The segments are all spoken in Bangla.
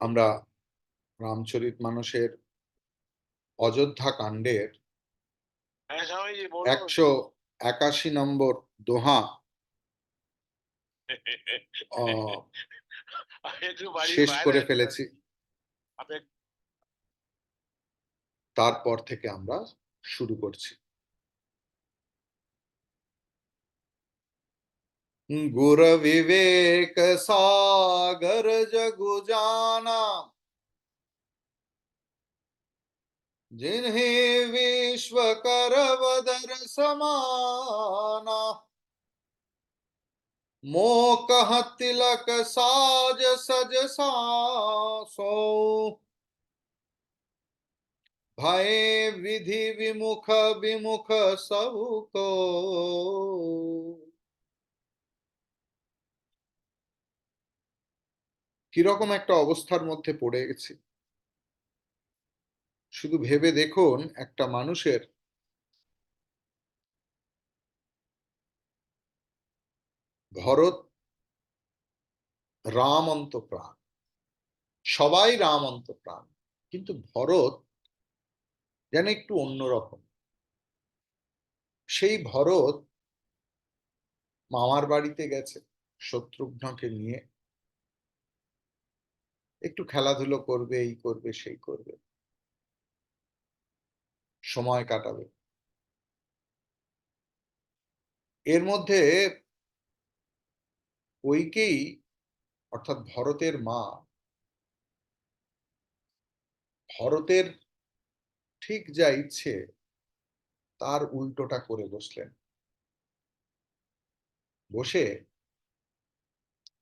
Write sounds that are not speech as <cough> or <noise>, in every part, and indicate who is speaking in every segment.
Speaker 1: আমরা রামচরিত মানুষের অযোধ্যা কাণ্ডের
Speaker 2: হ্যাঁ
Speaker 1: একশো একাশি নম্বর দোহা। <laughs> শেষ করে ফেলেছি। তারপর থেকে আমরা শুরু করছি। गुर विवेक सागर जगु जाना। जिन्हें विश्व कर बदर समाना। मोकह तिलक साज सज सासो। भय विधि विमुख विमुख सबको কীরকম একটা অবস্থার মধ্যে পড়ে গেছি? শুধু ভেবে দেখুন, একটা মানুষের ভরত রাম অন্ত প্রাণ। সবাই রাম অন্ত প্রাণ, কিন্তু ভরত যেন একটু অন্যরকম। সেই ভরত মামার বাড়িতে গেছে, শত্রুঘ্নকে নিয়ে। একটু খেলাধুলো করবে, এই করবে, সেই করবে। সময় কাটাবে। এর মধ্যে ওইকেই, অর্থাৎ ভরতের মা, ভরতের ঠিক যা ইচ্ছে, তার উল্টোটা করে বসলেন। বসে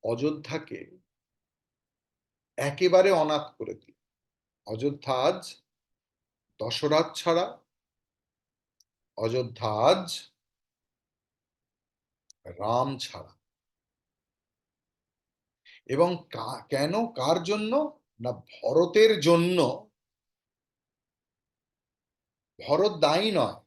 Speaker 1: অযোধ্যাকে একেবারে অনাথ করে দিল। অযোধ্যা আজ দশরথ ছাড়া, অযোধ্যা আজ রাম ছাড়া। এবং কেন, কার জন্য না ভরতের জন্য? ভরত দায়ী নয়।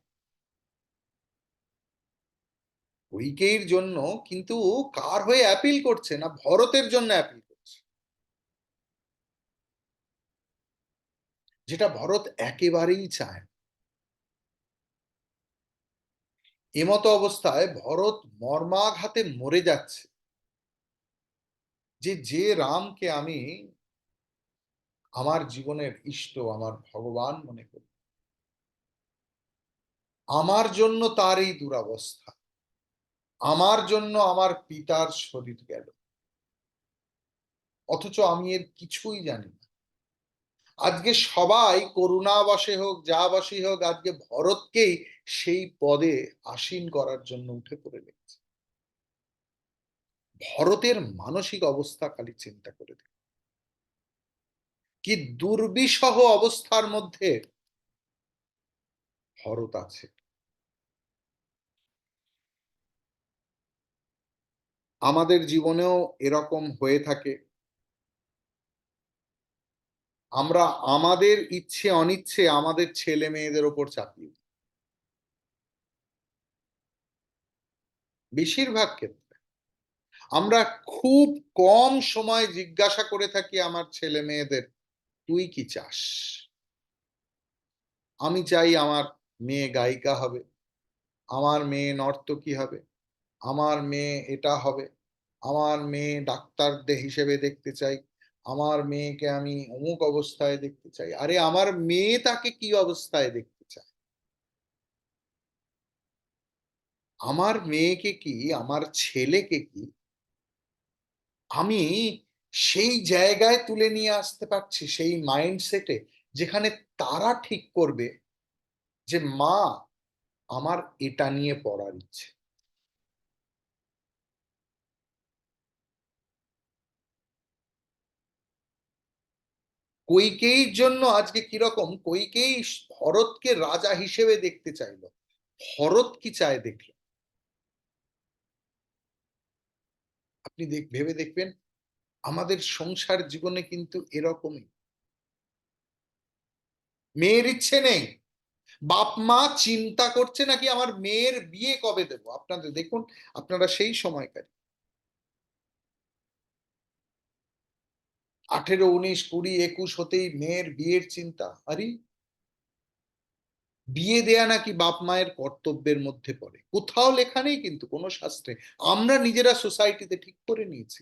Speaker 1: কৈকেয়ীর জন্য কিন্তু কার হয়ে অ্যাপিল করছে না ভরতের জন্য অ্যাপিল করছে যেটা ভরত একেবারেই চায়। এমতো অবস্থায় ভরত মর্মাঘাতে মরে যাচ্ছে। যে যে রামকে আমি আমার জীবনের ইষ্ট, আমার ভগবান মনে করি। আমার জন্য তার এই দুরাবস্থা। আমার জন্য আমার পিতার শরীর গেল। অথচ আমি এর কিছুই জানি আজকে সবাই করুণাবশে হোক, যা বসে হোক, আজকে ভরতকেই সেই পদে আসীন করার জন্য উঠে পড়ে লেগেছে। ভরতের মানসিক অবস্থা খালি চিন্তা করে দিন কি দুর্বিষহ অবস্থার মধ্যে ভরত আছে। আমাদের জীবনেও এরকম হয়ে থাকে। আমরা আমাদের ইচ্ছে অনিচ্ছে আমাদের ছেলে মেয়েদের ওপর চাপিয়ে। বেশিরভাগ ক্ষেত্রে আমরা খুব কম সময় জিজ্ঞাসা করে থাকি আমার ছেলে মেয়েদের, তুই কি চাস আমি চাই আমার মেয়ে গায়িকা হবে, আমার মেয়ে নর্তকী হবে, আমার মেয়ে এটা হবে, আমার মেয়ে ডাক্তার হিসেবে দেখতে চাই আমার মেয়েকে আমি অমুক অবস্থায় দেখতে চাই। আরে, আমার মেয়ে তাকে কি অবস্থায় দেখতে চায়? আমার মেয়েকে কি, আমার ছেলেকে কি আমি সেই জায়গায় তুলে নিয়ে আসতে পারছি, সেই মাইন্ডসেটে যেখানে তারা ঠিক করবে যে, মা, আমার এটা নিয়ে পড়ার ইচ্ছে। কৈকেয়ীর জন্য আজকে কীরকম? কৈকেয়ী ভরতকে রাজা হিসেবে দেখতে চাইল। ভরত কি চায় দেখল? আপনি দেখ, ভেবে দেখবেন, আমাদের সংসার জীবনে কিন্তু এরকমই। মেয়ের ইচ্ছে নেই। বাপ মা চিন্তা করছে নাকি আমার মেয়ের বিয়ে কবে দেব? আপনাদের দেখুন, আপনারা সেই সময়কারী। আঠেরো, উনিশ, কুড়ি, একুশ হতেই মেয়ের বিয়ের চিন্তা। আরে! বিয়ে দেয়া নাকি বাপ মায়ের কর্তব্যের মধ্যে পড়ে। কোথাও লেখা নেই কিন্তু কোনো শাস্ত্রে। আমরা নিজেরা সোসাইটিতে ঠিক করে নিয়েছি।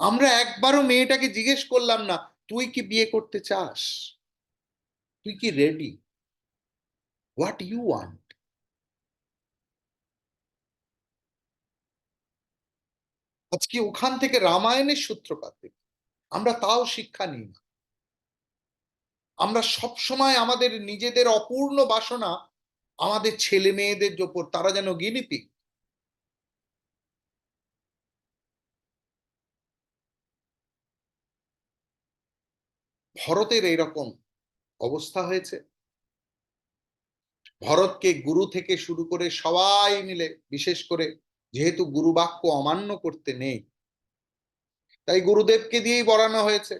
Speaker 1: আমরা একবারও মেয়েটাকে জিজ্ঞেস করলাম না, তুই কি বিয়ে করতে চাস? তুই কি রেডি হোয়াট ইউ ওয়ান্ট আজকে ওখান থেকে রামায়ণের সূত্রপাত দেখি। আমরা তাও শিক্ষা নিই না। আমরা সব সময় আমাদের নিজেদের অপূর্ণ বাসনা আমাদের ছেলে মেয়েদের ওপর, তারা যেন গিনিপি ভরতের এইরকম অবস্থা হয়েছে। ভরতকে গুরু থেকে শুরু করে সবাই মিলে, বিশেষ করে যেহেতু গুরু বাক্য অমান্য করতে নেই তাই গুরুদেবকে দিয়েই বরানো হয়েছে।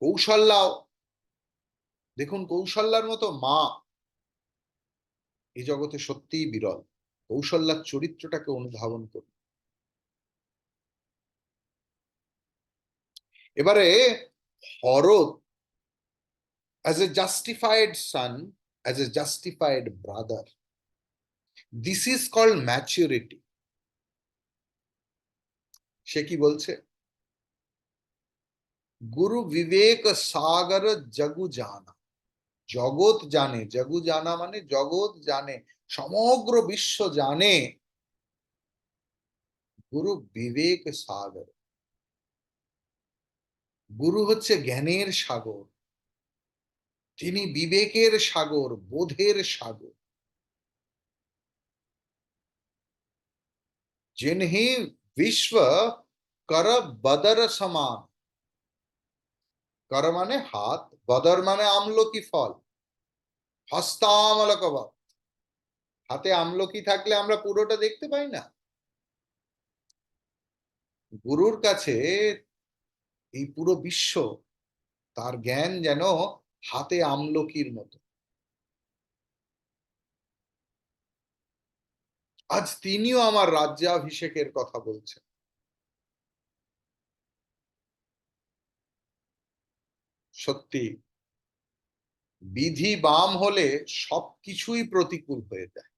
Speaker 1: কৌশল্যাও, দেখুন কৌশল্যার মতো মা। এই জগতে সত্যিই বিরল। কৌশল্যার চরিত্রটাকে অনুধাবন করুন। এবারে হরত, as a justified son as a justified brother This is called maturity. সে কি বলছে গুরু বিবেক সাগর জগু জানা জগৎ জানে জগু জানা মানে জগৎ জানে সমগ্র বিশ্ব জানে গুরু বিবেক সাগর গুরু হচ্ছে জ্ঞানের সাগর তিনি বিবেকের সাগর বোধের সাগর जिन्ही विश्व কর বদর সমান কর মানে হাত বদর মানে আমলকি ফল হস্তামলক হাতে আমলকি থাকলে আমরা পুরোটা দেখতে পাই না গুরুর কাছে এই পুরো বিশ্ব তার জ্ঞান যেন হাতে আমলকির মতো আজ তিনিও আমার রাজ্যাভিষেকের কথা বলছেন সত্যি, বিধি বাম হলে সবকিছুই প্রতিকূল হয়ে যায়।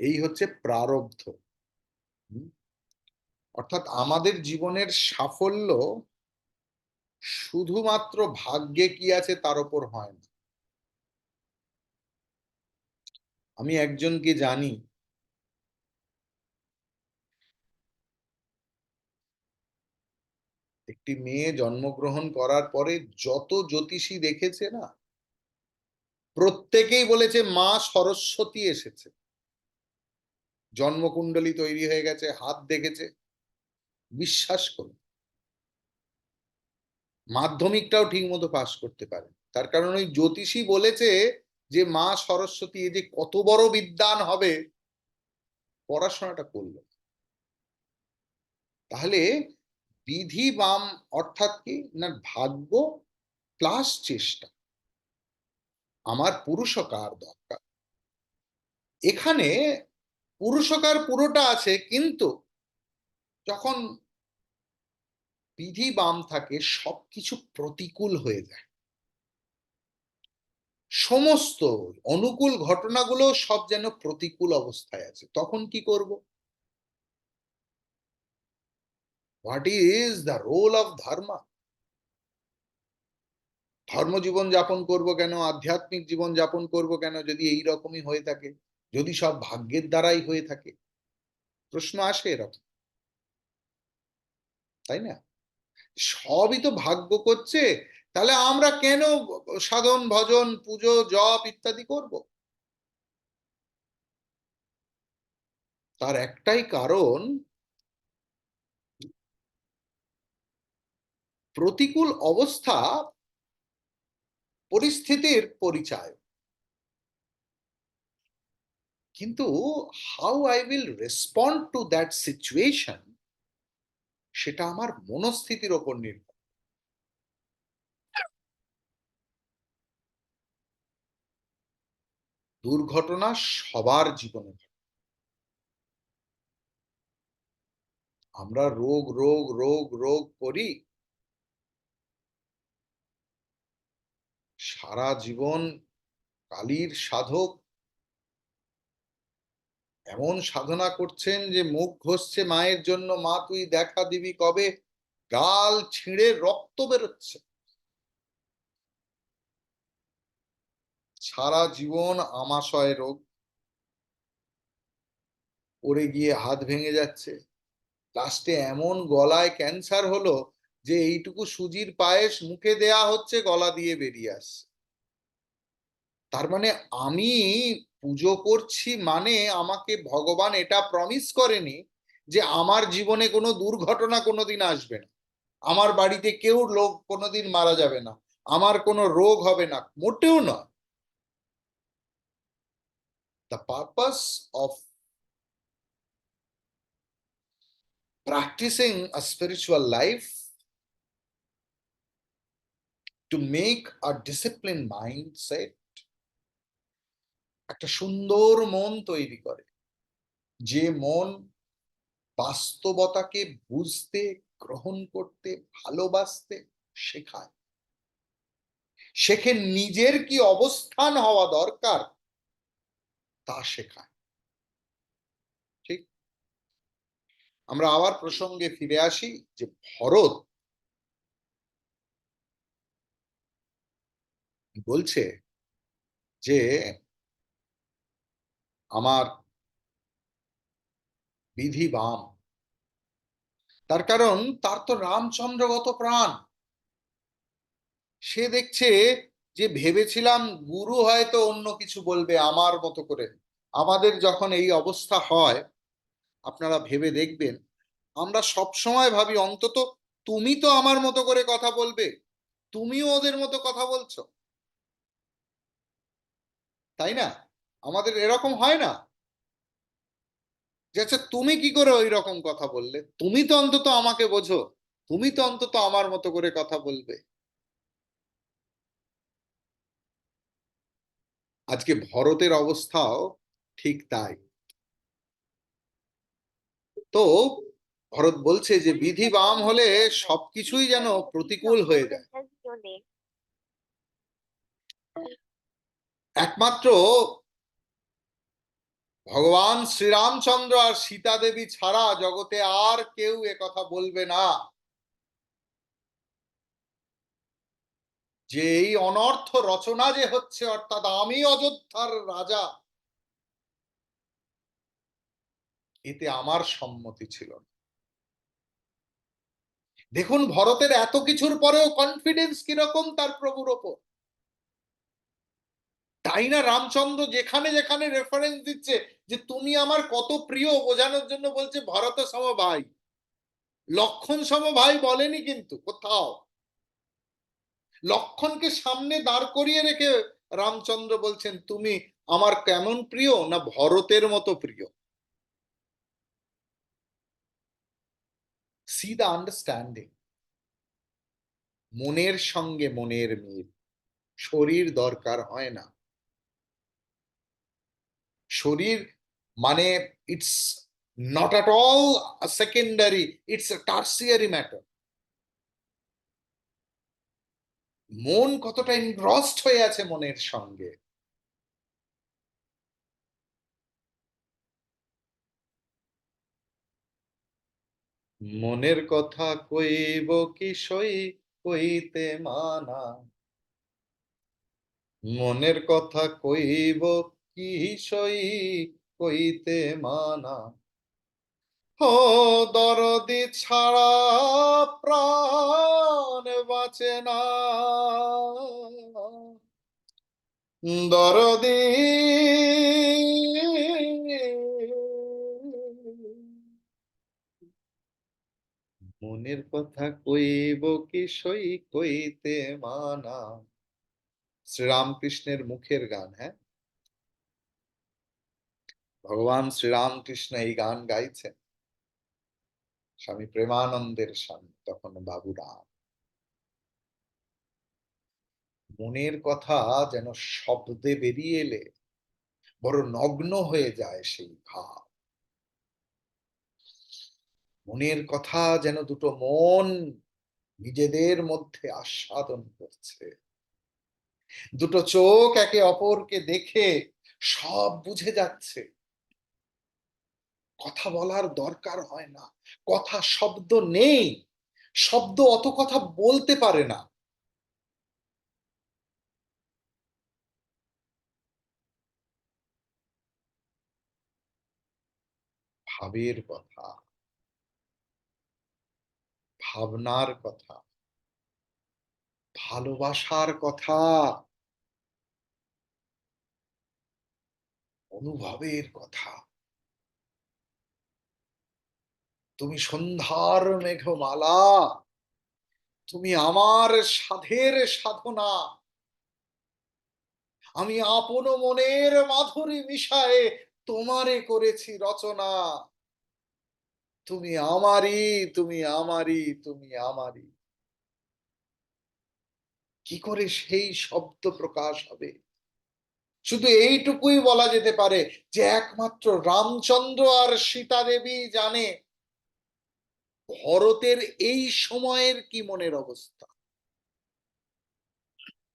Speaker 1: এই হচ্ছে প্রারব্ধ? অর্থাৎ আমাদের জীবনের সাফল্য শুধুমাত্র ভাগ্যে কি আছে তার উপর হয় না। আমি একজনকে জানি একটি মেয়ে জন্মগ্রহণ করার পরে যত জ্যোতিষী দেখেছে না, প্রত্যেকেই বলেছে, মা সরস্বতী এসেছে। জন্মকুণ্ডলী তৈরি হয়ে গেছে, হাত দেখেছে। বিশ্বাস করুন, মাধ্যমিকটাও ঠিক মতো পাশ করতে পারে তার কারণ ওই জ্যোতিষী বলেছে যে, মা সরস্বতী এ যে কত বড় বিদ্যান হবে, পড়াশোনাটা করল। তাহলে বিধি বাম অর্থাৎ কি? না ভাগ্য প্লাস চেষ্টা। আমার পুরুষকার দরকার? এখানে পুরুষকার পুরোটা আছে, কিন্তু যখন বিধি বাম থাকে, সবকিছু প্রতিকূল হয়ে যায়। সমস্ত অনুকূল ঘটনাগুলো সব যেন প্রতিকূল অবস্থায় আছে। তখন কি করব? What is the role of dharma ধর্ম জীবন যাপন করব কেন? আধ্যাত্মিক জীবন যাপন করব কেন? যদি এই রকমই হয়ে থাকে, যদি সব ভাগ্যের দ্বারাই হয়ে থাকে, প্রশ্ন আসে এরকম। তাই না? সবই তো ভাগ্য করছে, তাহলে আমরা কেন সাধন, ভজন, পুজো, জপ ইত্যাদি করব? তার একটাই কারণ প্রতিকূল অবস্থা পরিস্থিতির পরিচয়। কিন্তু how I will respond to that situation সেটা আমার মনস্থিতির ওপর নির্ভর। দুর্ঘটনা সবার জীবনে আমরা রোগ রোগ রোগ রোগ করি সারা জীবন কালীর সাধক। এমন সাধনা করছেন যে মুখ ঘষছে মায়ের জন্য, মা, তুই দেখা দিবি কবে? গাল ছিঁড়ে রক্ত বেরোচ্ছে। সারা জীবন আমাশয় রোগ। পড়ে গিয়ে হাত ভেঙে যাচ্ছে। লাস্টে এমন গলায় ক্যান্সার হলো যে এইটুকু সুজির পায়েস মুখে দেয়া হচ্ছে, গলা দিয়ে বেরিয়ে আসছে। তার মানে আমি পুজো করছি মানে আমাকে ভগবান এটা প্রমিস করেনি যে আমার জীবনে কোনো দুর্ঘটনা কোনোদিন আসবে না। আমার বাড়িতে কেউ লোক কোনোদিন মারা যাবে না। আমার কোনো রোগ হবে না, মোটেও নয়। The purpose of practicing a spiritual life to make a disciplined mindset একটা সুন্দর মন তৈরি করে। যে মন বাস্তবতাকে বুঝতে, গ্রহণ করতে, ভালোবাসতে শেখায়। শেখে নিজের কি অবস্থান হওয়া দরকার তা শেখায়। ঠিক? আমরা আবার প্রসঙ্গে ফিরে আসি যে ভরত বলছে যে আমার বিধি বাম। তার কারণ, তার তো রামচন্দ্রগত প্রাণ। সে দেখছে যে, ভেবেছিলাম গুরু হয়তো অন্য কিছু বলবে আমার মতো করে। আমাদের যখন এই অবস্থা হয়, আপনারা ভেবে দেখবেন, আমরা সব সময় ভাবি, অন্তত তুমি তো আমার মতো করে কথা বলবে। তুমিও ওদের মতো কথা বলছো। তাই না? আমাদের এরকম হয় না। যে আচ্ছা তুমি কি করে ওই রকম কথা বললে? তুমি তো অন্তত আমাকে বোঝো। তুমি তো অন্তত আমার মতো করে কথা বলবে। আজকে ভরতের অবস্থাও ঠিক তাই। তো ভরত বলছে যে, বিধি বাম হলে সবকিছুই যেন প্রতিকূল হয়ে যায়। একমাত্র ভগবান শ্রীরামচন্দ্র আর সীতা দেবী ছাড়া জগতে আর কেউ কথা বলবে না। যে এই অনর্থ রচনা যে হচ্ছে, অর্থাৎ আমি অযোধ্যার রাজা, এতে আমার সম্মতি ছিল না। দেখুন, ভরতের এত কিছুর পরেও কনফিডেন্স কীরকম তার প্রভুর ওপর? তাই না রামচন্দ্র যেখানে যেখানে রেফারেন্স দিচ্ছে যে তুমি আমার কত প্রিয় বোঝানোর জন্য বলছে ভরত সম ভাই। লক্ষণ সম ভাই বলেনি কিন্তু, কোথাও। লক্ষণকে সামনে দাঁড় করিয়ে রেখে রামচন্দ্র বলছেন, তুমি আমার কেমন প্রিয় না ভরতের মতো প্রিয়? সি দ্য আন্ডারস্ট্যান্ডিং মনের সঙ্গে মনের মিল। শরীর দরকার হয় না। শরীর মানে it's not at all secondary it's tertiary matter মন কতটা ইনগ্রস্ট হয়ে আছে মনের সঙ্গে? মনের কথা কইব কি সই কইতে মানা। মনের কথা কইব কি সই কইতে মানা? ও দরদি ছাড়া প্রাণ বাঁচে না। দরদি মনের কথা কইব কি সই কইতে মানা? শ্রীরামকৃষ্ণের মুখের গান হ্যাঁ? ভগবান শ্রীরামকৃষ্ণ এই গান গাইছেন। স্বামী প্রেমানন্দের স্বামী, তখন বাবুরাম মনের কথা যেন শব্দে বেরিয়ে এলে, বড় নগ্ন হয়ে যায় সেই ভাব। মনের কথা যেন দুটো মন নিজেদের মধ্যে আস্বাদন করছে। দুটো চোখ একে অপরকে দেখে সব বুঝে যাচ্ছে। কথা বলার দরকার হয় না। কথা শব্দ নেই। শব্দ অত কথা বলতে পারে না। ভাবের কথা। ভাবনার কথা। ভালোবাসার কথা। অনুভবের কথা। তুমি সন্ধ্যার মেঘমালা, তুমি আমার সাধের সাধনা। আমি আপন মনের মাধুরী মিশায়ে তোমারে করেছি রচনা। তুমি আমারই তুমি আমারই তুমি আমারই। কি করে সেই শব্দ প্রকাশ হবে? শুধু এইটুকুই বলা যেতে পারে যে একমাত্র রামচন্দ্র আর সীতা দেবী জানে ভরতের এই সময়ের কি মনের অবস্থা?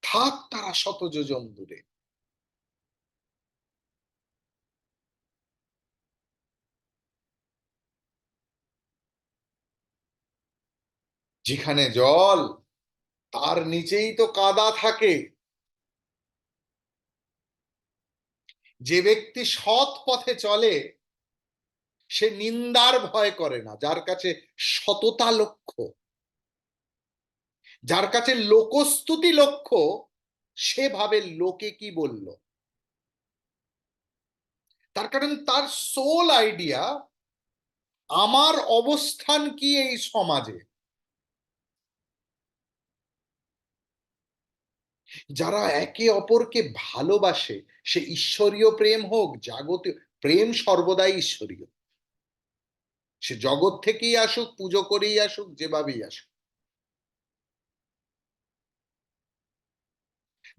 Speaker 1: থাক তারা শত যোজন দূরে। যেখানে জল, তার নিচেই তো কাদা থাকে। যে ব্যক্তি সৎ পথে চলে সে নিন্দার ভয় করে না, যার কাছে সততা লক্ষ্য। যার কাছে লোকস্তুতি লক্ষ্য সে ভাবে লোকে কি বলল? তার কারণ তার সোল আইডিয়া, আমার অবস্থান কি এই সমাজে? যারা একে অপরকে ভালোবাসে, সে ঈশ্বরীয় প্রেম হোক জাগতীয় প্রেম সর্বদাই ঈশ্বরীয়। সে জগৎ থেকেই আসুক, পুজো করেই আসুক, যেভাবেই আসুক।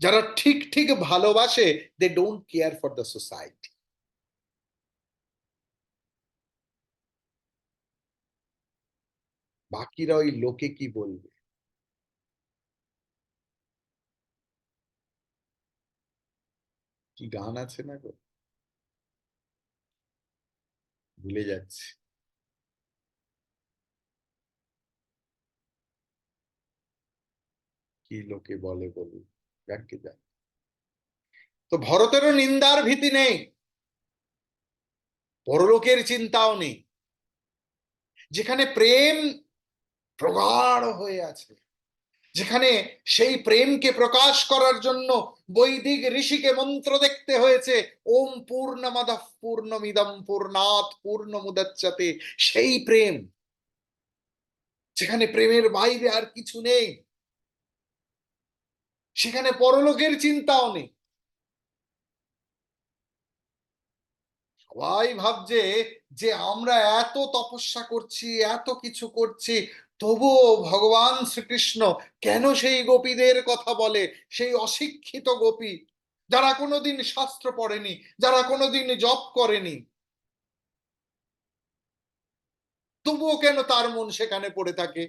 Speaker 1: যারা ঠিক ঠিক ভালোবাসে they don't care for the society বাকিরা ওই লোকে কি বলবে? কি গান আছে না গো? ভুলে যাচ্ছি। কি লোকে বলে বলুন যাকে যাক তো ভরতেরও নিন্দার ভীতি নেই, পরলোকের চিন্তাও নেই। যেখানে প্রেম প্রগাঢ় হয়ে আছে, যেখানে সেই প্রেমকে প্রকাশ করার জন্য বৈদিক ঋষিকে মন্ত্র দেখতে হয়েছে, ওম পূর্ণমদ পূর্ণমিদম পূর্ণাৎ পূর্ণমুদচ্ছতে সেই প্রেম। যেখানে প্রেমের বাইরে আর কিছু নেই সেখানে পরলোকের চিন্তাও নেই। সবাই ভাবছে যে আমরা এত তপস্যা করছি, এত কিছু করছি, তবুও ভগবান শ্রীকৃষ্ণ কেন সেই গোপীদের কথা বলে, সেই অশিক্ষিত গোপী, যারা কোনোদিন শাস্ত্র পড়েনি, যারা কোনোদিন জপ করেনি? তবুও কেন তার মন সেখানে পড়ে থাকে?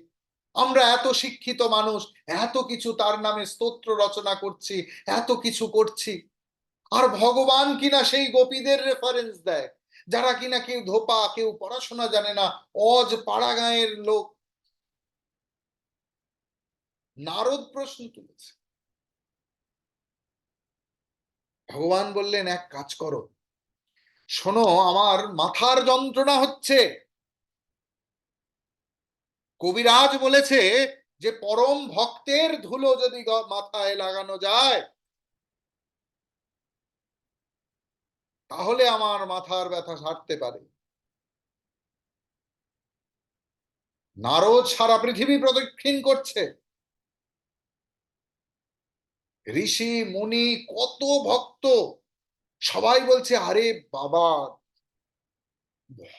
Speaker 1: আমরা এত শিক্ষিত মানুষ, এত কিছু তার নামে স্তোত্র রচনা করছি, এত কিছু করছি। আর ভগবান কিনা সেই গোপীদের রেফারেন্স দেয়, যারা কিনা কেউ ধোপা, কেউ পড়াশোনা জানে না, অজ পাড়া গাঁয়ের লোক। নারদ প্রশ্ন তুলেছে। ভগবান বললেন, এক কাজ করো। শোনো, আমার মাথার যন্ত্রণা হচ্ছে কবিরাজ বলেছে যে পরম ভক্তের ধুলো যদি মাথায় লাগানো যায়, তাহলে আমার মাথার ব্যথা সারতে পারে। নারদ সারা পৃথিবী প্রদক্ষিণ করছে। ঋষি, মুনি, কত ভক্ত! সবাই বলছে, আরে বাবা,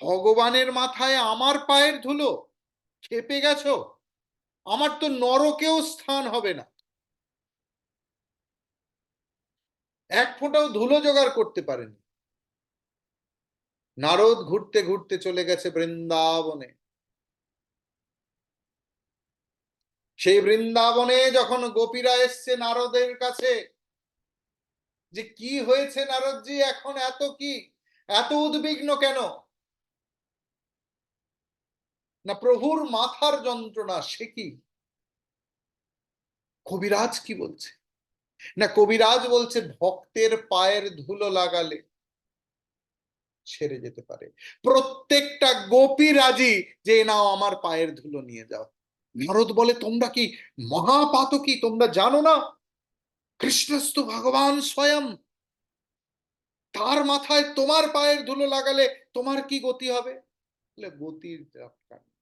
Speaker 1: ভগবানের মাথায় আমার পায়ের ধুলো খেপে গেছো? আমার তো নরকেও স্থান হবে না। এক ফোঁটাও ধুলো জোগাড় করতে পারেনি। নারদ ঘুরতে ঘুরতে চলে গেছে বৃন্দাবনে। সেই বৃন্দাবনে যখন গোপীরা এসছে নারদের কাছে, যে কি হয়েছে নারদজি, এখন এত কি? এত উদ্বিগ্ন কেন? না প্রভুর মাথার যন্ত্রণা, সে কি? কবিরাজ কি বলছে? না কবিরাজ বলছে ভক্তের পায়ের ধুলো লাগালে ছেড়ে যেতে পারে। প্রত্যেকটা গোপী রাজি যে নাও আমার পায়ের ধুলো নিয়ে যাও। নারদ বলে, তোমরা কি মহাপাতকি? তোমরা জানো না? কৃষ্ণস্তু ভগবান স্বয়ং। তার মাথায় তোমার পায়ের ধুলো লাগালে তোমার কি গতি হবে? গতির দরকার নেই।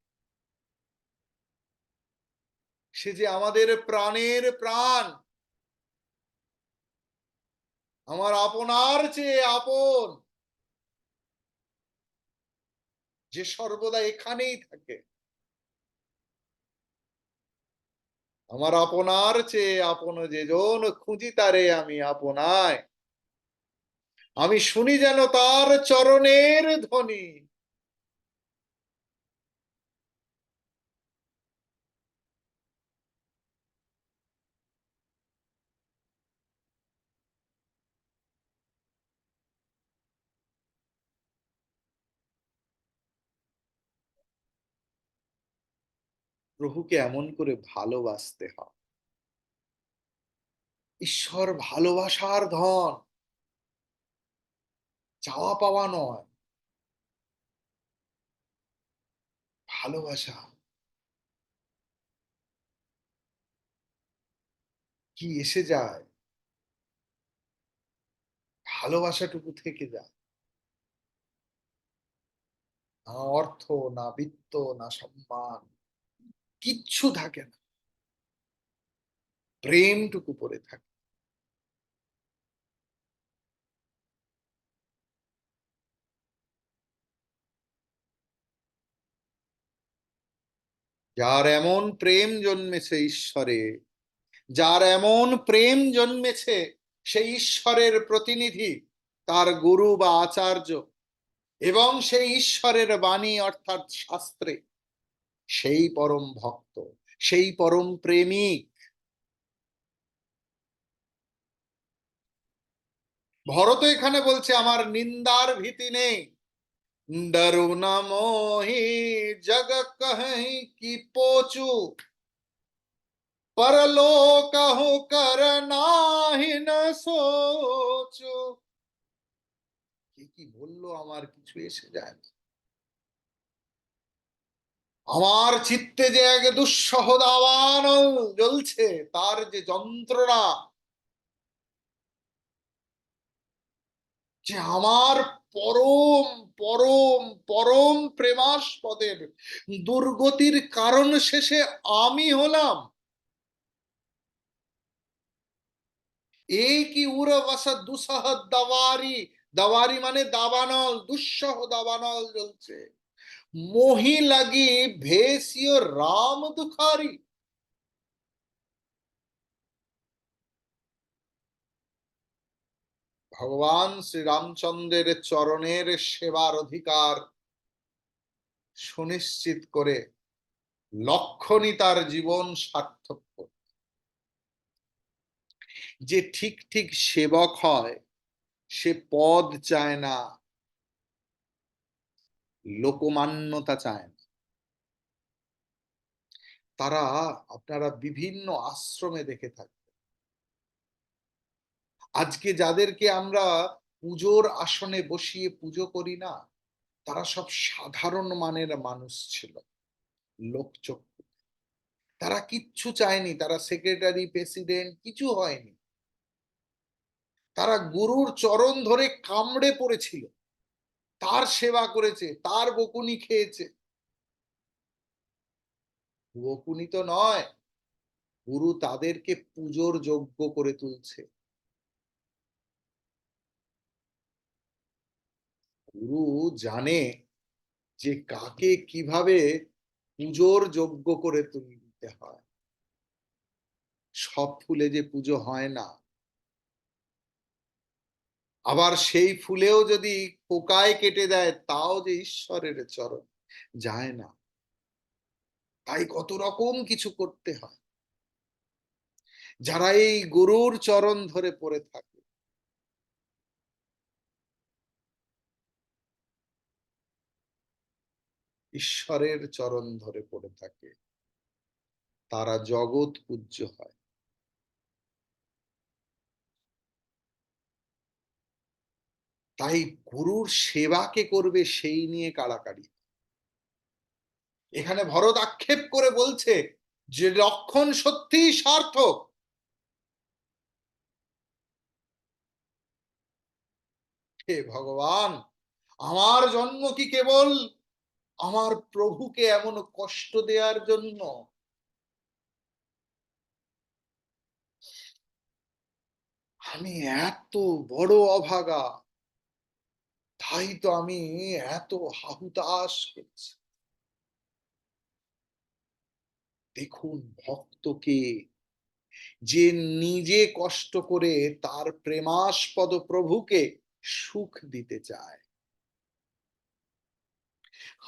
Speaker 1: সে যে আমাদের প্রাণের প্রাণ। আমার আপনার চেয়ে আপন। যে সর্বদা এখানেই থাকে। আমার আপনার চেয়ে আপন যেজন, খুঁজি তারে আমি আপনায়। আমি শুনি যেন তার চরণের ধ্বনি। প্রভুকে এমন করে ভালোবাসতে হয়। ঈশ্বর ভালোবাসার ধন। চাওয়া পাওয়া নয়। ভালোবাসা। কি এসে যায়? ভালোবাসাটুকু থেকে যায়। না অর্থ, না বৃত্ত, না সম্মান। কিচ্ছু থাকে না। প্রেমটুকু পড়ে থাকে। যার এমন প্রেম জন্মেছে ঈশ্বরে, যার এমন প্রেম জন্মেছে সেই ঈশ্বরের প্রতিনিধি, তার গুরু বা আচার্য এবং সেই ঈশ্বরের বাণী অর্থাৎ শাস্ত্রে। সেই পরম ভক্ত সেই পরম প্রেমিক ভরত এখানে বলছে আমার নিন্দার ভীতি নেই ডরু না মোহি জগ কহি কি পোচু परलोक हो कर নাহি না সোচো কে কি বললো আমার কিছু এসে যায় না আমার চিত্তে যে এক দুঃসহ দাবান জ্বলছে, তার যে যন্ত্রণা, যে আমার পরম পরম পরম প্রেমাস্পদের দুর্গতির কারণ শেষে আমি হলাম। এই কি উরবস দুসহ দাওয়ারি দাওয়ারি মানে দাবানল দুঃসহ দাবানল জ্বলছে। মোহি লাগি ভেসিও রাম দুখারি ভগবান শ্রী রামচন্দ্রের চরণের সেবার অধিকার সুনিশ্চিত করে লক্ষণই তার জীবন সার্থক যে ঠিক ঠিক সেবক হয় সে পদ চায় না লোকমান্যতা চায় না। তারা আপনারা বিভিন্ন আশ্রমে দেখে থাকবেন। আজকে যাদেরকে আমরা পুজোর আসনে বসিয়ে পুজো করি না, তারা সব সাধারণ মানের মানুষ ছিল, লোকচক্ষু। তারা কিচ্ছু চায়নি, তারা সেক্রেটারি, প্রেসিডেন্ট কিছু হয়নি। তারা গুরুর চরণ ধরে কামড়ে পড়েছিল। তার সেবা করেছে, তার বকুনি খেয়েছে। বকুনি তো নয়, গুরু তাদেরকে পুজোর যোগ্য করে তুলছে। গুরু জানে যে কাকে কীভাবে পুজোর যোগ্য করে তুলতে হয়। সব ফুলে যে পুজো হয় না আবার সেই ফুলেও যদি পোকায় কেটে দেয়, তাও যে ঈশ্বরের চরণ যায় না। তাই কত রকম কিছু করতে হয়। যারা এই গরুর চরণ ধরে পড়ে থাকে। ঈশ্বরের চরণ ধরে পড়ে থাকে। তারা জগৎ পূজ্য হয়। তাই গুরুর সেবাকে করবে সেই নিয়ে কাড়াকাড়ি। এখানে ভরত আক্ষেপ করে বলছে যে লক্ষণ সত্যিই সার্থক। হে ভগবান, আমার জন্ম কি কেবল আমার প্রভুকে এমন কষ্ট দেওয়ার জন্য? আমি এত বড় অভাগা। তাই তো আমি এত হাহুতাশ করছি দেখুন ভক্তকে, যে নিজে কষ্ট করে তার প্রেমাস্পদ প্রভুকে সুখ দিতে চায়।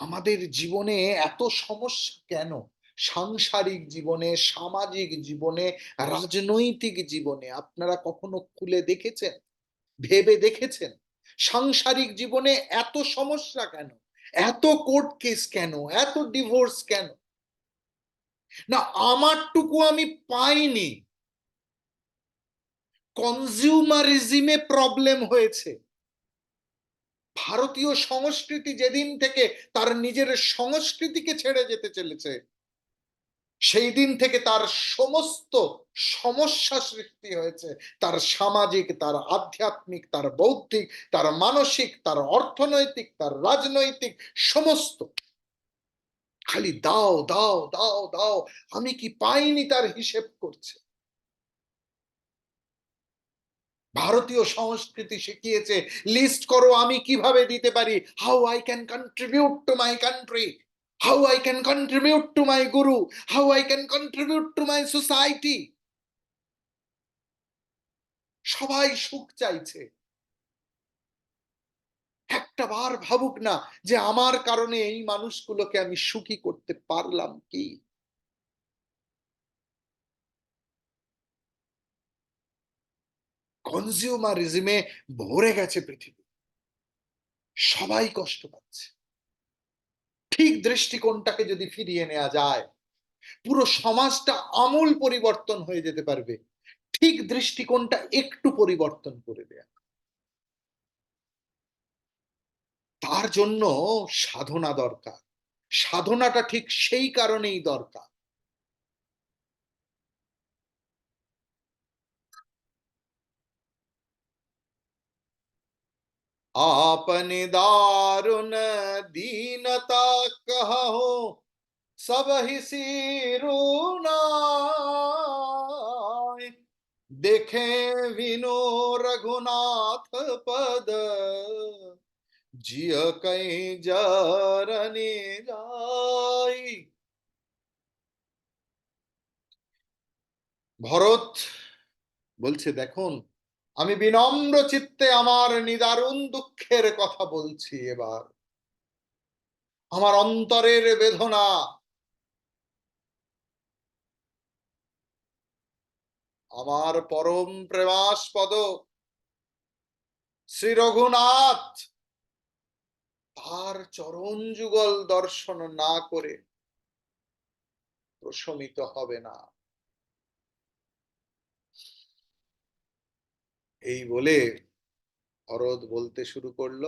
Speaker 1: আমাদের জীবনে এত সমস্যা কেন? সাংসারিক জীবনে, সামাজিক জীবনে, রাজনৈতিক জীবনে আপনারা কখনো খুলে দেখেছেন? ভেবে দেখেছেন? সাংসারিক জীবনে এত সমস্যা কেন? এত কোর্ট কেস কেন? এত ডিভোর্স কেন? না, আমারটুকু আমি পাইনি। কনজিউমারিজমে প্রবলেম হয়েছে। ভারতীয় সংস্কৃতি যেদিন থেকে তার নিজের সংস্কৃতিকে ছেড়ে যেতে চলেছে সেই দিন থেকে তার সমস্ত সমস্যা সৃষ্টি হয়েছে। তার সামাজিক, তার আধ্যাত্মিক, তার বৌদ্ধিক, তার মানসিক, তার অর্থনৈতিক, তার রাজনৈতিক, সমস্ত। খালি দাও দাও দাও দাও, আমি কি পাইনি তার হিসেব করছে? ভারতীয় সংস্কৃতি শিখিয়েছে লিস্ট করো আমি কীভাবে দিতে পারি? How I can contribute to my country how I can contribute to my guru how I can contribute to my society সবাই সুখ চাইছে। একটা বার ভাবুক না যে আমার কারণে এই মানুষগুলোকে আমি সুখী করতে পারলাম কি? কনজিউমারিজমে ভরে গেছে পৃথিবী। সবাই কষ্ট পাচ্ছে। ঠিক দৃষ্টিকোণটাকে যদি ফিরিয়ে নেওয়া যায়, পুরো সমাজটা আমূল পরিবর্তন হয়ে যেতে পারবে। ঠিক দৃষ্টিকোণটা একটু পরিবর্তন করে দেয়া। তার জন্য সাধনা দরকার। সাধনাটা ঠিক সেই কারণেই দরকার। आपने दारुण दीनता कहो सब ही सिरुनाय देखे विनो रघुनाथ पद जिय कहीं जरने যাই ভরত বলছে দেখুন আমি বিনম্র চিত্তে আমার নিদারুণ দুঃখের কথা বলছি এবার। আমার অন্তরের বেদনা আমার পরম প্রেমাস্পদ শ্রী রঘুনাথ তার চরণ যুগল দর্শন না করে প্রশমিত হবে না। এই বলে অরদ বলতে শুরু করল।